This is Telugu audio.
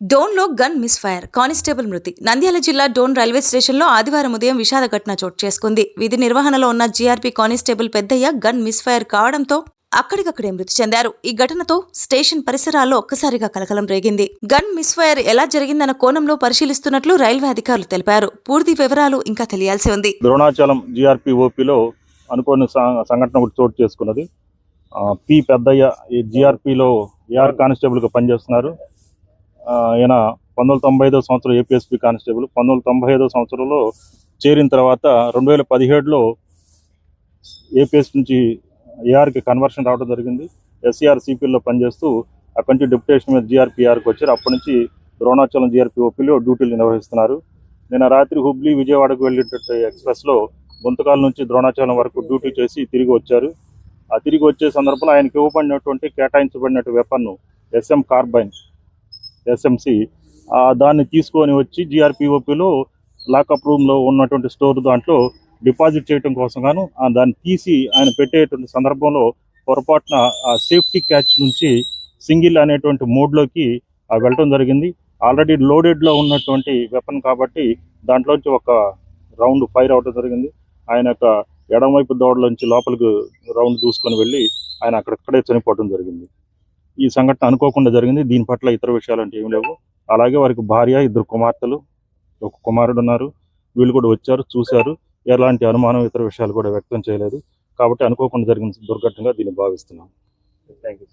డోన్లో గన్ మిస్ ఫైర్ కానిస్టేబుల్ మృతి. నంద్యాల జిల్లా డోన్ రైల్వే స్టేషన్లో ఆదివారం ఉదయం విషాద ఘటన చోటు చేసుకుంది. విధి నిర్వహణలో ఉన్న GRP constable Peddayya gun misfire కావడంతో అక్కడికక్కడే మృతి చెందారు. ఈ ఘటనతో స్టేషన్ పరిసరాల్లో ఒక్కసారిగా కలకలం రేగింది. గన్ మిస్ ఫైర్ ఎలా జరిగిందన్న కోణంలో పరిశీలిస్తున్నట్లు రైల్వే అధికారులు తెలిపారు. పూర్తి వివరాలు ఇంకా తెలియాల్సి ఉంది. ద్రోణాచలం జిఆర్పి ఓపీలో అనుకోని సంఘటన ఒకటి చోటు చేసుకున్నది. పి పెద్దయ్య ఈ జిఆర్పిలో ఏఆర్ కానిస్టేబుల్గా పనిచేస్తున్నారు. ఈయన పంతొమ్మిది తొంభై ఐదో సంవత్సరం ఏపీఎస్పీ కానిస్టేబుల్ పంతొమ్మిది తొంభై ఐదో సంవత్సరంలో చేరిన తర్వాత రెండు వేల పదిహేడులో ఏపీఎస్ నుంచి ఏఆర్కి కన్వర్షన్ రావడం జరిగింది. ఎస్ఈఆర్ సిపిఎల్లో పనిచేస్తూ అక్కడి నుంచి డిప్యుటేషన్ మీద జీఆర్పీఆర్కి వచ్చారు. అప్పటి నుంచి ద్రోణాచలం జీఆర్పీ ఓపీలో డ్యూటీలు నిర్వహిస్తున్నారు. నిన్న రాత్రి హుబ్లీ విజయవాడకు వెళ్ళేటట్టు ఎక్స్ప్రెస్లో గుంతకాల నుంచి ద్రోణాచలం వరకు డ్యూటీ చేసి తిరిగి వచ్చారు. ఆ తిరిగి వచ్చే సందర్భంలో ఆయనకి ఇవ్వబడినటువంటి కేటాయించబడినటువంటి వెపన్ను ఎస్ఎం కార్బైన్ ఎస్ఎంసి దాన్ని తీసుకొని వచ్చి జిఆర్పిఓపిలో లాకప్ రూమ్లో ఉన్నటువంటి స్టోర్ దాంట్లో డిపాజిట్ చేయడం కోసం గాను దాన్ని తీసి ఆయన పెట్టేటువంటి సందర్భంలో పొరపాటున ఆ సేఫ్టీ క్యాచ్ నుంచి సింగిల్ అనేటువంటి మోడ్లోకి వెళ్ళటం జరిగింది. ఆల్రెడీ లోడెడ్లో ఉన్నటువంటి వెపన్ కాబట్టి దాంట్లోంచి ఒక రౌండ్ ఫైర్ అవడం జరిగింది. ఆయన యొక్క ఎడమవైపు దోడలోంచి లోపలికి రౌండ్ దూసుకొని వెళ్ళి ఆయన అక్కడక్కడే చనిపోవడం జరిగింది. ఈ సంఘటన అనుకోకుండా జరిగింది. దీని పట్ల ఇతర విషయాలు అంటే ఏమి లేవు. అలాగే వారికి భార్య ఇద్దరు కుమార్తెలు ఒక కుమారుడు ఉన్నారు. వీళ్ళు కూడా వచ్చారు చూశారు. ఎలాంటి అనుమానం ఇతర విషయాలు కూడా వ్యక్తం చేయలేదు. కాబట్టి అనుకోకుండా జరిగిన దుర్ఘటనగా దీన్ని భావిస్తున్నాం. Thank you